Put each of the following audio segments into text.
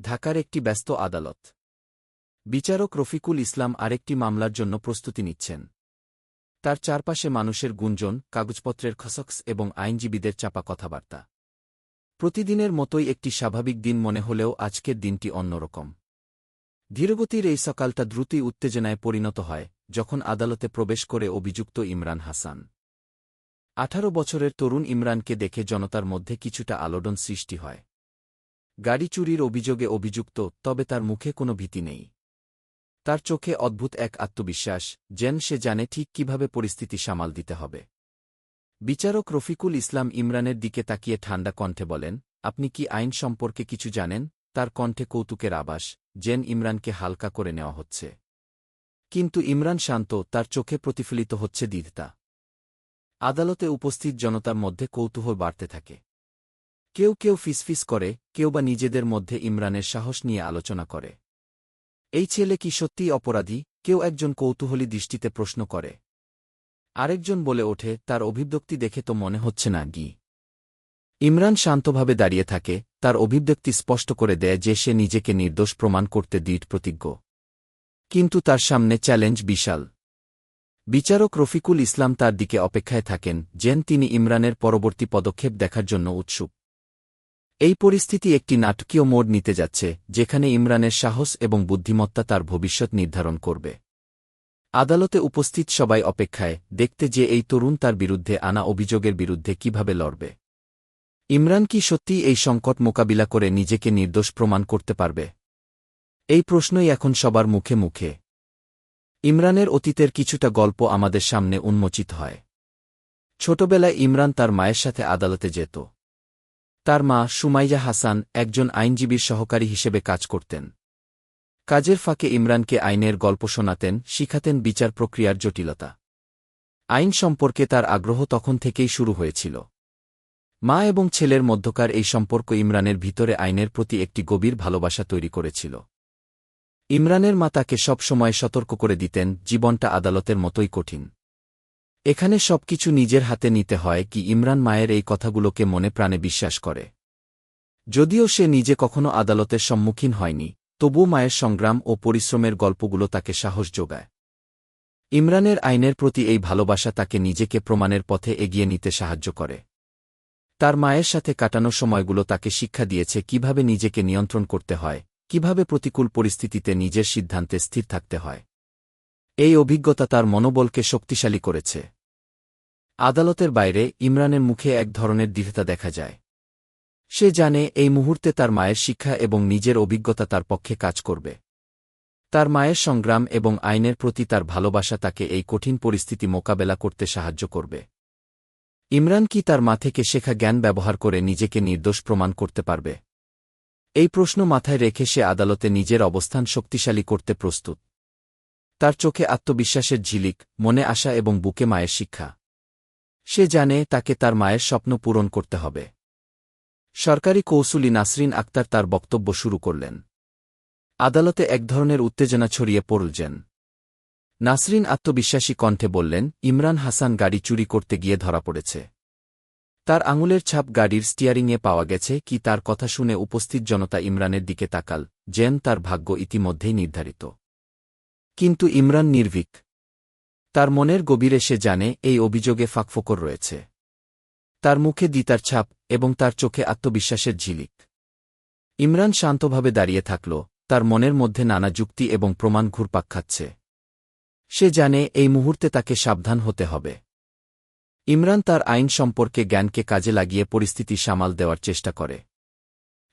ঢাকার একটি ব্যস্ত আদালত। বিচারক রফিকুল ইসলাম আরেকটি মামলার জন্য প্রস্তুতি নিচ্ছেন। তার চারপাশে মানুষের গুঞ্জন, কাগজপত্রের খসকস এবং আইনজীবীদের চাপা কথাবার্তা। প্রতিদিনের মতোই একটি স্বাভাবিক দিন মনে হলেও আজকের দিনটি অন্যরকম। ধীরগতির এই সকালটা দ্রুতই উত্তেজনায় পরিণত হয়, যখন আদালতে প্রবেশ করে অভিযুক্ত ইমরান হাসান। আঠারো বছরের তরুণ ইমরানকে দেখে জনতার মধ্যে কিছুটা আলোড়ন সৃষ্টি হয়। গাড়ি চুরির অভিযোগে অভিযুক্ত, তবে তার মুখে কোনো ভীতি নেই। তার চোখে অদ্ভুত এক আত্মবিশ্বাস, যেন সে জানে ঠিক কীভাবে পরিস্থিতি সামাল দিতে হবে। বিচারক রফিকুল ইসলাম ইমরানের দিকে তাকিয়ে ঠান্ডা কণ্ঠে বলেন, আপনি কি আইন সম্পর্কে কিছু জানেন? তার কণ্ঠে কৌতুকের আবাস জেন ইমরানকে হালকা করে নেওয়া হচ্ছে। কিন্তু ইমরান শান্ত, তার চোখে প্রতিফলিত হচ্ছে দ্বিধতা আদালতে উপস্থিত জনতার মধ্যে কৌতূহল বাড়তে থাকে। কেউ কেউ ফিসফিস করে, কেউ বা নিজেদের মধ্যে ইমরানের সাহস নিয়ে আলোচনা করে। এই ছেলে কি সত্যিই অপরাধী? কেউ একজন কৌতূহলী দৃষ্টিতে প্রশ্ন করে। আরেকজন বলে ওঠে, তার অভিব্যক্তি দেখে তো মনে হচ্ছে না, গি। ইমরান শান্তভাবে দাঁড়িয়ে থাকে, তার অভিব্যক্তি স্পষ্ট করে দেয় যে সে নিজেকে নির্দোষ প্রমাণ করতে দৃঢ় প্রতিজ্ঞ। কিন্তু তার সামনে চ্যালেঞ্জ বিশাল। বিচারক রফিকুল ইসলাম তার দিকে অপেক্ষায় থাকেন, যেন তিনি ইমরানের পরবর্তী পদক্ষেপ দেখার জন্য উৎসুক। এই পরিস্থিতি একটি নাটকীয় মোড় নিতে যাচ্ছে, যেখানে ইমরানের সাহস এবং বুদ্ধিমত্তা তার ভবিষ্যৎ নির্ধারণ করবে। আদালতে উপস্থিত সবাই অপেক্ষায়, দেখতে যে এই তরুণ তার বিরুদ্ধে আনা অভিযোগের বিরুদ্ধে কীভাবে লড়বে। ইমরান কি সত্যিই এই সংকট মোকাবিলা করে নিজেকে নির্দোষ প্রমাণ করতে পারবে? এই প্রশ্নই এখন সবার মুখে মুখে। ইমরানের অতীতের কিছুটা গল্প আমাদের সামনে উন্মোচিত হয়। ছোটবেলায় ইমরান তার মায়ের সাথে আদালতে যেত। তার মা সুমাইয়া হাসান একজন আইনজীবীর সহকারী হিসেবে কাজ করতেন। কাজের ফাঁকে ইমরানকে আইনের গল্প শোনাতেন, শিখাতেন বিচার প্রক্রিয়ার জটিলতা। আইন সম্পর্কে তার আগ্রহ তখন থেকেই শুরু হয়েছিল। মা এবং ছেলের মধ্যকার এই সম্পর্ক ইমরানের ভিতরে আইনের প্রতি একটি গভীর ভালোবাসা তৈরি করেছিল। ইমরানের মা তাকে সবসময় সতর্ক করে দিতেন, জীবনটা আদালতের মতোই কঠিন। এখানে সবকিছু নিজের হাতে নিতে হয় কি ইমরান মায়ের এই কথাগুলোকে মনে প্রাণে বিশ্বাস করে। যদিও সে নিজে কখনো আদালতের সম্মুখীন হয়নি তবু মায়ের সংগ্রাম ও পরিশ্রমের গল্পগুলো তাকে সাহস যোগায়। ইমরানের আইনের প্রতি এই ভালোবাসা তাকে নিজেকে প্রমাণের পথে এগিয়ে নিতে সাহায্য করে। তার মায়ের সাথে কাটানো সময়গুলো তাকে শিক্ষা দিয়েছে কীভাবে নিজেকে নিয়ন্ত্রণ করতে হয়, কীভাবে প্রতিকূল পরিস্থিতিতে নিজের সিদ্ধান্তে স্থির থাকতে হয়। এই অভিজ্ঞতা তার মনোবলকে শক্তিশালী করেছে। আদালতের বাইরে ইমরানের মুখে এক ধরনের দৃঢ়তা দেখা যায়। সে জানে এই মুহূর্তে তার মায়ের শিক্ষা এবং নিজের অভিজ্ঞতা তার পক্ষে কাজ করবে। তার মায়ের সংগ্রাম এবং আইনের প্রতি তার ভালোবাসা তাকে এই কঠিন পরিস্থিতি মোকাবেলা করতে সাহায্য করবে। ইমরান কি তার মা থেকে শেখা জ্ঞান ব্যবহার করে নিজেকে নির্দোষ প্রমাণ করতে পারবে? এই প্রশ্ন মাথায় রেখে সে আদালতে নিজের অবস্থান শক্তিশালী করতে প্রস্তুত। তার চোখে আত্মবিশ্বাসের ঝিলিক, মনে আসা এবং বুকে মায়ের শিক্ষা। সে জানে তাকে তার মায়ের স্বপ্ন পূরণ করতে হবে। সরকারি কৌশলী নাসরিন আক্তার তার বক্তব্য শুরু করলেন। আদালতে এক ধরনের উত্তেজনা ছড়িয়ে পড়লছেন নাসরিন আত্মবিশ্বাসী কণ্ঠে বললেন, ইমরান হাসান গাড়ি চুরি করতে গিয়ে ধরা পড়েছে। তার আঙুলের ছাপ গাড়ির স্টিয়ারিংয়ে পাওয়া গেছে কি তার কথা শুনে উপস্থিত জনতা ইমরানের দিকে তাকাল জেন তার ভাগ্য ইতিমধ্যেই নির্ধারিত। কিন্তু ইমরান নির্ভীক। তার মনের গভীরে সে জানে, এই অভিযোগে ফাঁকফোকর রয়েছে। তার মুখে দিতার ছাপ এবং তার চোখে আত্মবিশ্বাসের ঝিলিক। ইমরান শান্তভাবে দাঁড়িয়ে থাকল, তার মনের মধ্যে নানা যুক্তি এবং প্রমাণ ঘুরপাক খাচ্ছে। সে জানে, এই মুহূর্তে তাকে সাবধান হতে হবে। ইমরান তার আইন সম্পর্কে জ্ঞানকে কাজে লাগিয়ে পরিস্থিতি সামাল দেওয়ার চেষ্টা করে।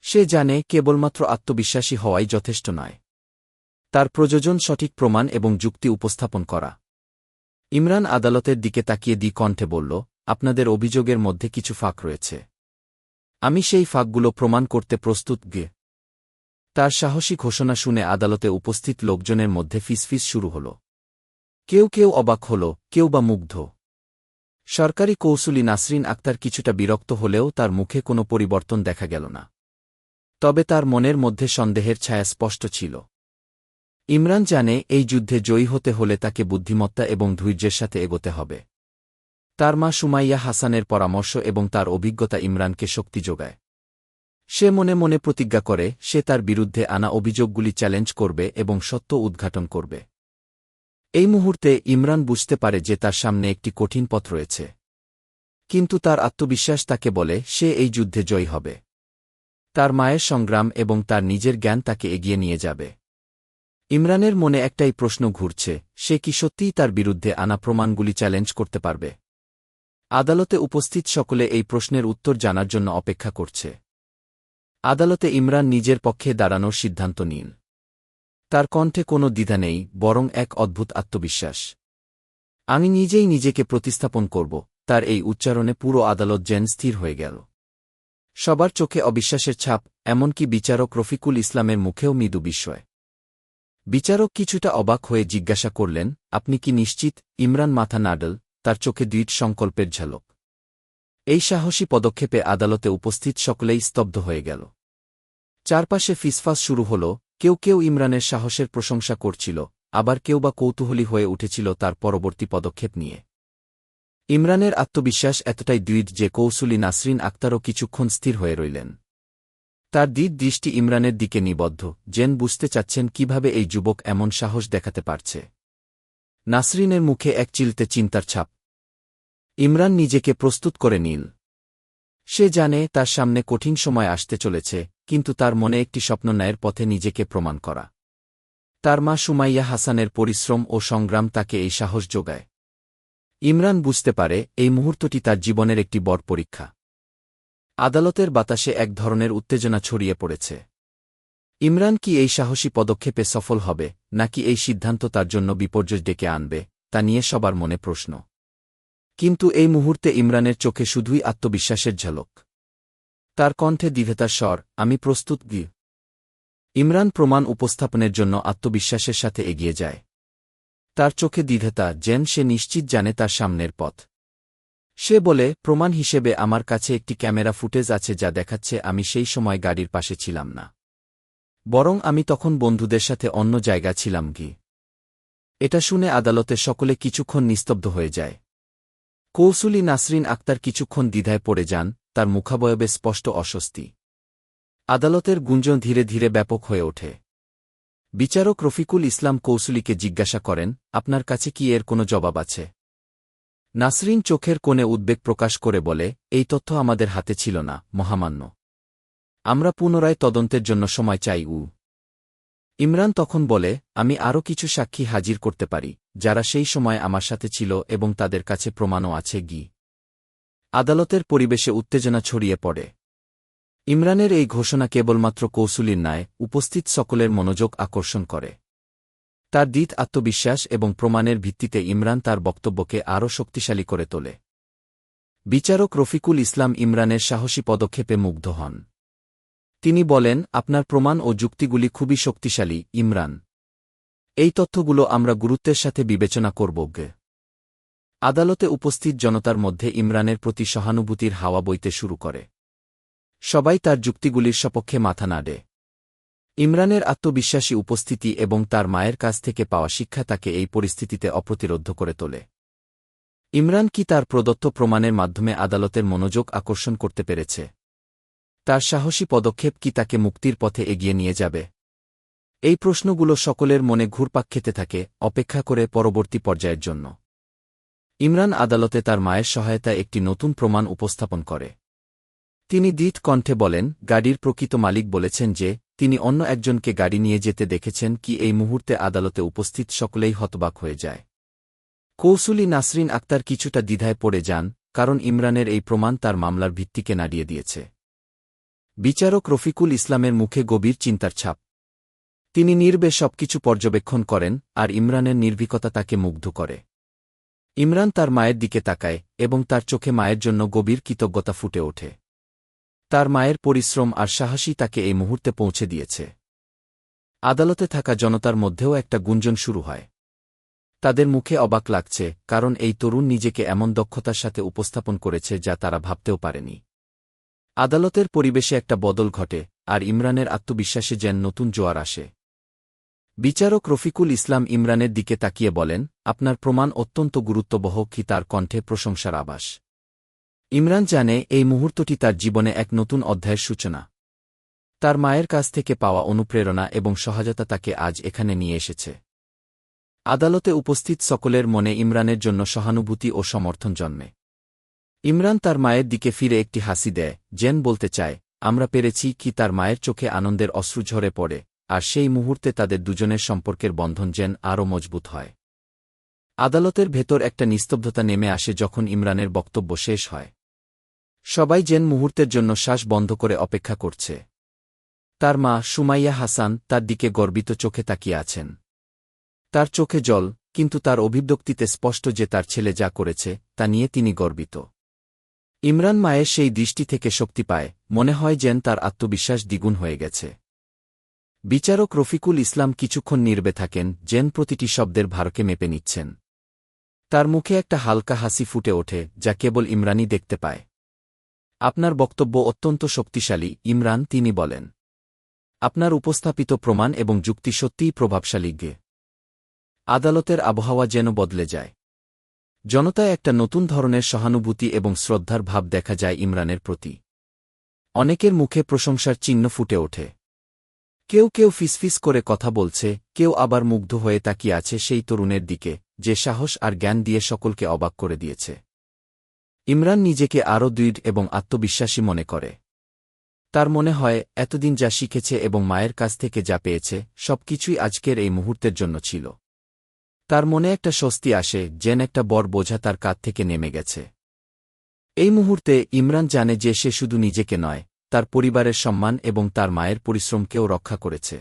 সে জানে, কেবলমাত্র আত্মবিশ্বাসী হওয়াই যথেষ্ট নয়। তার প্রযোজন সঠিক প্রমাণ এবং যুক্তি উপস্থাপন করা। ইমরান আদালতের দিকে তাকিয়ে দি কণ্ঠে বলল, আপনাদের অভিযোগের মধ্যে কিছু ফাঁক রয়েছে। আমি সেই ফাঁকগুলো প্রমাণ করতে প্রস্তুত, গে। তার সাহসী ঘোষণা শুনে আদালতে উপস্থিত লোকজনের মধ্যে ফিসফিস শুরু হল। কেউ কেউ অবাক হল, কেউ বা মুগ্ধ। সরকারি কৌশলী নাসরিন আক্তার কিছুটা বিরক্ত হলেও তার মুখে কোনো পরিবর্তন দেখা গেল না। তবে তার মনের মধ্যে সন্দেহের ছায়া স্পষ্ট ছিল। ইমরান জানে এই যুদ্ধে জয়ী হতে হলে তাকে বুদ্ধিমত্তা এবং ধৈর্যের সাথে এগোতে হবে। তার মা সুমাইয়া হাসানের পরামর্শ এবং তার অভিজ্ঞতা ইমরানকে শক্তি যোগায়। সে মনে মনে প্রতিজ্ঞা করে, সে তার বিরুদ্ধে আনা অভিযোগগুলি চ্যালেঞ্জ করবে এবং সত্য উদ্ঘাটন করবে। এই মুহূর্তে ইমরান বুঝতে পারে যে তার সামনে একটি কঠিন পথ রয়েছে। কিন্তু তার আত্মবিশ্বাস তাকে বলে, সে এই যুদ্ধে জয়ী হবে। তার মায়ের সংগ্রাম এবং তার নিজের জ্ঞান তাকে এগিয়ে নিয়ে যাবে। ইমরানের মনে একটাই প্রশ্ন ঘুরছে, সে কি সত্যিই তার বিরুদ্ধে আনা প্রমাণগুলি চ্যালেঞ্জ করতে পারবে? আদালতে উপস্থিত সকলে এই প্রশ্নের উত্তর জানার জন্য অপেক্ষা করছে। আদালতে ইমরান নিজের পক্ষে দাঁড়ানোর সিদ্ধান্ত নিন। তার কণ্ঠে কোনো দ্বিধা নেই, বরং এক অদ্ভুত আত্মবিশ্বাস। আমি নিজেই নিজেকে প্রতিস্থাপন করব, তার এই উচ্চারণে পুরো আদালত যেন স্থির হয়ে গেল। সবার চোখে অবিশ্বাসের ছাপ, এমনকি বিচারক রফিকুল ইসলামের মুখেও মৃদু বিস্ময়। বিচারক কিছুটা অবাক হয়ে জিজ্ঞাসা করলেন, আপনি কি নিশ্চিত, ইমরান মাথা নাডল, তার চোখে দৃঢ় সংকল্পের ঝালক? এই সাহসী পদক্ষেপে আদালতে উপস্থিত সকলেই স্তব্ধ হয়ে গেল। চারপাশে ফিসফাস শুরু হল, কেউ কেউ ইমরানের সাহসের প্রশংসা করছিল, আবার কেউ বা কৌতূহলী হয়ে উঠেছিল তার পরবর্তী পদক্ষেপ নিয়ে। ইমরানের আত্মবিশ্বাস এতটাই দৃঢ় যে কৌশলী নাসরিন আক্তারও কিছুক্ষণ স্থির হয়ে রইলেন। তার দিক দৃষ্টি ইমরানের দিকে নিবদ্ধ, জেন বুঝতে চাচ্ছেন কীভাবে এই যুবক এমন সাহস দেখাতে পারছে। নাসরিনের মুখে এক চিলতে চিন্তার ছাপ। ইমরান নিজেকে প্রস্তুত করে নিল। সে জানে তার সামনে কঠিন সময় আসতে চলেছে, কিন্তু তার মনে একটি স্বপ্ন ন্যায়ের পথে নিজেকে প্রমাণ করা। তার মা সুমাইয়া হাসানের পরিশ্রম ও সংগ্রাম তাকে এই সাহস যোগায়। ইমরান বুঝতে পারে, এই মুহূর্তটি তার জীবনের একটি বড় পরীক্ষা। আদালতের বাতাসে এক ধরনের উত্তেজনা ছড়িয়ে পড়েছে। ইমরান কি এই সাহসী পদক্ষেপে সফল হবে, নাকি এই সিদ্ধান্ত তার জন্য বিপর্যয় ডেকে আনবে, তা নিয়ে সবার মনে প্রশ্ন। কিন্তু এই মুহূর্তে ইমরানের চোখে শুধুই আত্মবিশ্বাসের ঝলক। তার কণ্ঠে দ্বিধেতার স্বর, আমি প্রস্তুত, গি। ইমরান প্রমাণ উপস্থাপনের জন্য আত্মবিশ্বাসের সাথে এগিয়ে যায়। তার চোখে দ্বিধেতা যেন সে নিশ্চিত জানে তার সামনের পথ। সে বলে, প্রমাণ হিসেবে আমার কাছে একটি ক্যামেরা ফুটেজ আছে যা দেখাচ্ছে আমি সেই সময় গাড়ির পাশে ছিলাম না। বরং আমি তখন বন্ধুদের সাথে অন্য জায়গা ছিলাম গি। এটা শুনে আদালতে সকলে কিছুক্ষণ নিস্তব্ধ হয়ে যায়। কৌসুলি নাসরিন আক্তার কিছুক্ষণ দ্বিধায় পড়ে যান, তার মুখাবয়বে স্পষ্ট অস্বস্তি। আদালতের গুঞ্জন ধীরে ধীরে ব্যাপক হয়ে ওঠে। বিচারক রফিকুল ইসলাম কৌসুলিকে জিজ্ঞাসা করেন, আপনার কাছে কি এর কোনো জবাব আছে? নাসরিন চোখের কোণে উদ্বেগ প্রকাশ করে বলে, এই তথ্য আমাদের হাতে ছিল না, মহামান্য। আমরা পুনরায় তদন্তের জন্য সময় চাই, উ। ইমরান তখন বলে, আমি আরও কিছু সাক্ষী হাজির করতে পারি, যারা সেই সময় আমার সাথে ছিল এবং তাদের কাছে প্রমাণও আছে, গি। আদালতের পরিবেশে উত্তেজনা ছড়িয়ে পড়ে। ইমরানের এই ঘোষণা কেবলমাত্র কৌশলীর ন্যায়, উপস্থিত সকলের মনোযোগ আকর্ষণ করে। তার দ্বিত আত্মবিশ্বাস এবং প্রমাণের ভিত্তিতে ইমরান তার বক্তব্যকে আরও শক্তিশালী করে তোলে। বিচারক রফিকুল ইসলাম ইমরানের সাহসী পদক্ষেপে মুগ্ধ হন। তিনি বলেন, আপনার প্রমাণ ও যুক্তিগুলি খুবই শক্তিশালী, ইমরান। এই তথ্যগুলো আমরা গুরুত্বের সাথে বিবেচনা করব আদালতে উপস্থিত জনতার মধ্যে ইমরানের প্রতি সহানুভূতির হাওয়া বইতে শুরু করে। সবাই তার যুক্তিগুলির সপক্ষে মাথা নাড়ে। ইমরানের আত্মবিশ্বাসী উপস্থিতি এবং তার মায়ের কাছ থেকে পাওয়া শিক্ষা তাকে এই পরিস্থিতিতে অপ্রতিরোধ করে তোলে। ইমরান কি তার প্রদত্ত প্রমাণের মাধ্যমে আদালতের মনোযোগ আকর্ষণ করতে পেরেছে? তার সাহসী পদক্ষেপ কি তাকে মুক্তির পথে এগিয়ে নিয়ে যাবে? এই প্রশ্নগুলো সকলের মনে ঘুরপাক খেতে থাকে, অপেক্ষা করে পরবর্তী পর্যায়ের জন্য। ইমরান আদালতে তার মায়ের সহায়তায় একটি নতুন প্রমাণ উপস্থাপন করে। তিনি দ্বিত কণ্ঠে বলেন, গাড়ির প্রকৃত মালিক বলেছেন যে তিনি অন্য একজনকে গাড়ি নিয়ে যেতে দেখেছেন কি এই মুহূর্তে আদালতে উপস্থিত সকলেই হতবাক হয়ে যায়। কৌসুলি নাসরিন আক্তার কিছুটা দ্বিধায় পড়ে যান, কারণ ইমরানের এই প্রমাণ তার মামলার ভিত্তিকে নাড়িয়ে দিয়েছে। বিচারক রফিকুল ইসলামের মুখে গভীর চিন্তার ছাপ। তিনি নির্বে সবকিছু পর্যবেক্ষণ করেন, আর ইমরানের নির্ভীকতা তাকে মুগ্ধ করে। ইমরান তার মায়ের দিকে তাকায়, এবং তার চোখে মায়ের জন্য গভীর কৃতজ্ঞতা ফুটে ওঠে। তার মায়ের পরিশ্রম আর সাহসী তাকে এই মুহূর্তে পৌঁছে দিয়েছে। আদালতে থাকা জনতার মধ্যেও একটা গুঞ্জন শুরু হয়। তাদের মুখে অবাক লাগছে, কারণ এই তরুণ নিজেকে এমন দক্ষতার সাথে উপস্থাপন করেছে যা তারা ভাবতেও পারেনি। আদালতের পরিবেশে একটা বদল ঘটে, আর ইমরানের আত্মবিশ্বাসে যেন নতুন জোয়ার আসে। বিচারক রফিকুল ইসলাম ইমরানের দিকে তাকিয়ে বলেন, আপনার প্রমাণ অত্যন্ত গুরুত্ববহ কি তার কণ্ঠে প্রশংসার আবাস ইমরান জানে এই মুহূর্তটি তার জীবনে এক নতুন অধ্যায়ের সূচনা। তার মায়ের কাছ থেকে পাওয়া অনুপ্রেরণা এবং সহায়তা তাকে আজ এখানে নিয়ে এসেছে। আদালতে উপস্থিত সকলের মনে ইমরানের জন্য সহানুভূতি ও সমর্থন জন্মে। ইমরান তার মায়ের দিকে ফিরে একটি হাসি দেয় জেন বলতে চায়, আমরা পেরেছি কি তার মায়ের চোখে আনন্দের অশ্রু ঝরে পড়ে, আর সেই মুহূর্তে তাদের দুজনের সম্পর্কের বন্ধন যেন আরও মজবুত হয়। আদালতের ভেতর একটা নিস্তব্ধতা নেমে আসে যখন ইমরানের বক্তব্য শেষ হয়। সবাই যেন মুহূর্তের জন্য শ্বাস বন্ধ করে অপেক্ষা করছে। তার মা সুমাইয়া হাসান তার দিকে গর্বিত চোখে তাকিয়ে আছেন। তার চোখে জল, কিন্তু তার অভিব্যক্তিতে স্পষ্ট যে তার ছেলে যা করেছে, তা নিয়ে তিনি গর্বিত। ইমরান মায়ের সেই দৃষ্টি থেকে শক্তি পায়, মনে হয় যেন তার আত্মবিশ্বাস দ্বিগুণ হয়ে গেছে। বিচারক রফিকুল ইসলাম কিছুক্ষণ নির্বে থাকেন, যেন প্রতিটি শব্দের ভারকে মেপে নিচ্ছেন। তার মুখে একটা হালকা হাসি ফুটে ওঠে, যা কেবল ইমরানই দেখতে পায়। আপনার বক্তব্য অত্যন্ত শক্তিশালী, ইমরান তিনি বলেন। আপনার উপস্থাপিত প্রমাণ এবং যুক্তি সত্যিই প্রভাবশালী গে। আদালতের আবহাওয়া যেন বদলে যায়। জনতায় একটা নতুন ধরনের সহানুভূতি এবং শ্রদ্ধার ভাব দেখা যায় ইমরানের প্রতি। অনেকের মুখে প্রশংসার চিহ্ন ফুটে ওঠে। কেউ কেউ ফিসফিস করে কথা বলছে, কেউ আবার মুগ্ধ হয়ে তাকিয়ে আছে সেই তরুণের দিকে, যে সাহস আর জ্ঞান দিয়ে সকলকে অবাক করে দিয়েছে। ইমরান নিজেকে আরও দৃঢ় এবং আত্মবিশ্বাসী মনে করে। তার মনে হয়, এতদিন যা শিখেছে এবং মায়ের কাছ থেকে যা পেয়েছে, সবকিছুই আজকের এই মুহূর্তের জন্য ছিল। তার মনে একটা স্বস্তি আসে, যেন একটা বড় বোঝা তার কাঁধ থেকে নেমে গেছে। এই মুহূর্তে ইমরান জানে যে সে শুধু নিজেকে নয়, তার পরিবারের সম্মান এবং তার মায়ের পরিশ্রমকেও রক্ষা করেছে।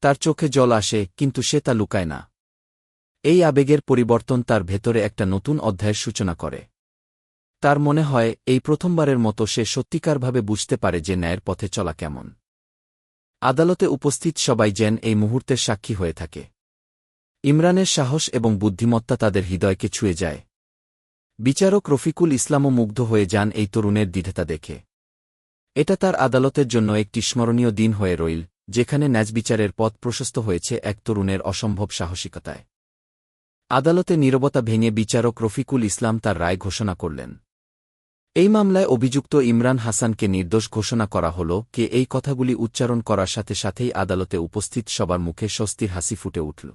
তার চোখে জল আসে, কিন্তু সে তা লুকায় না। এই আবেগের পরিবর্তন তার ভেতরে একটা নতুন অধ্যায়ের সূচনা করে। তার মনে হয়, এই প্রথমবারের মতো সে সত্যিকারভাবে বুঝতে পারে যে ন্যায়ের পথে চলা কেমন। আদালতে উপস্থিত সবাই যেন এই মুহূর্তের সাক্ষী হয়ে থাকে। ইমরানের সাহস এবং বুদ্ধিমত্তা তাদের হৃদয়কে ছুঁয়ে যায়। বিচারক রফিকুল ইসলামও মুগ্ধ হয়ে যান এই তরুণের দ্বিধেতা দেখে। এটা তার আদালতের জন্য একটি স্মরণীয় দিন হয়ে রইল, যেখানে ন্যাজবিচারের পথ প্রশস্ত হয়েছে এক তরুণের অসম্ভব সাহসিকতায়। আদালতে নীরবতা ভেঙে বিচারক রফিকুল ইসলাম তার রায় ঘোষণা করলেন। এই মামলায় অভিযুক্ত ইমরান হাসানকে নির্দোষ ঘোষণা করা হল কে এই কথাগুলি উচ্চারণ করার সাথে সাথেই আদালতে উপস্থিত সবার মুখে স্বস্তির হাসি ফুটে উঠল।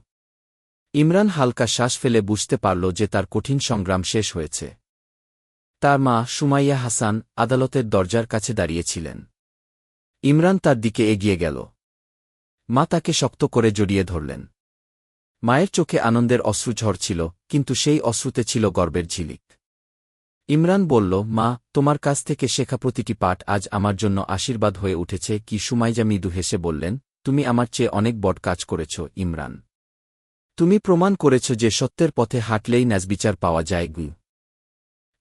ইমরান হালকা শ্বাস ফেলে বুঝতে পারল যে তার কঠিন সংগ্রাম শেষ হয়েছে। তার মা সুমাইয়া হাসান আদালতের দরজার কাছে দাঁড়িয়েছিলেন। ইমরান তার দিকে এগিয়ে গেল। মা তাকে শক্ত করে জড়িয়ে ধরলেন। মায়ের চোখে আনন্দের অশ্রু ঝরছিল, কিন্তু সেই অশ্রুতে ছিল গর্বের ঝিলিক। ইমরান বলল, মা, তোমার কাছ থেকে শেখা প্রতিটি পাঠ আজ আমার জন্য আশীর্বাদ হয়ে উঠেছে। কি সুমাইজা মৃদু হেসে বললেন, তুমি আমার চেয়ে অনেক বড় কাজ করেছ, ইমরান। তুমি প্রমাণ করেছ যে সত্যের পথে হাঁটলেই ন্যাজবিচার পাওয়া যায়, গু।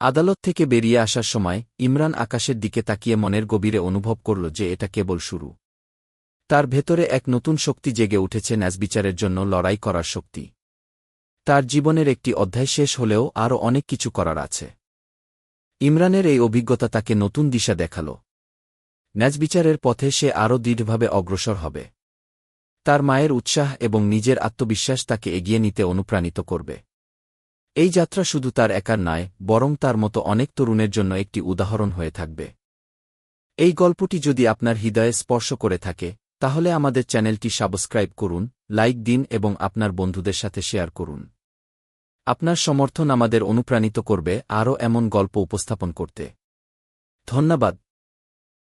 আদালত থেকে বেরিয়ে আসার সময় ইমরান আকাশের দিকে তাকিয়ে মনের গভীরে অনুভব করল যে এটা কেবল শুরু। তার ভেতরে এক নতুন শক্তি জেগে উঠেছে ন্যাজবিচারের জন্য লড়াই করার শক্তি। তার জীবনের একটি অধ্যায় শেষ হলেও আরও অনেক কিছু করার আছে। ইমরানের এই অভিজ্ঞতা তাকে নতুন দিশা দেখাল। ন্যাজবিচারের পথে সে আরও দৃঢ়ভাবে অগ্রসর হবে। তার মায়ের উৎসাহ এবং নিজের আত্মবিশ্বাস তাকে এগিয়ে নিতে অনুপ্রাণিত করবে। এই যাত্রা শুধু তার একার নয়, বরং তার মতো অনেক তরুণের জন্য একটি উদাহরণ হয়ে থাকবে। এই গল্পটি যদি আপনার হৃদয়ে স্পর্শ করে থাকে, তাহলে আমাদের চ্যানেলটি সাবস্ক্রাইব করুন, লাইক দিন এবং আপনার বন্ধুদের সাথে শেয়ার করুন। আপনার সমর্থন আমাদের অনুপ্রাণিত করবে আরও এমন গল্প উপস্থাপন করতে। ধন্যবাদ।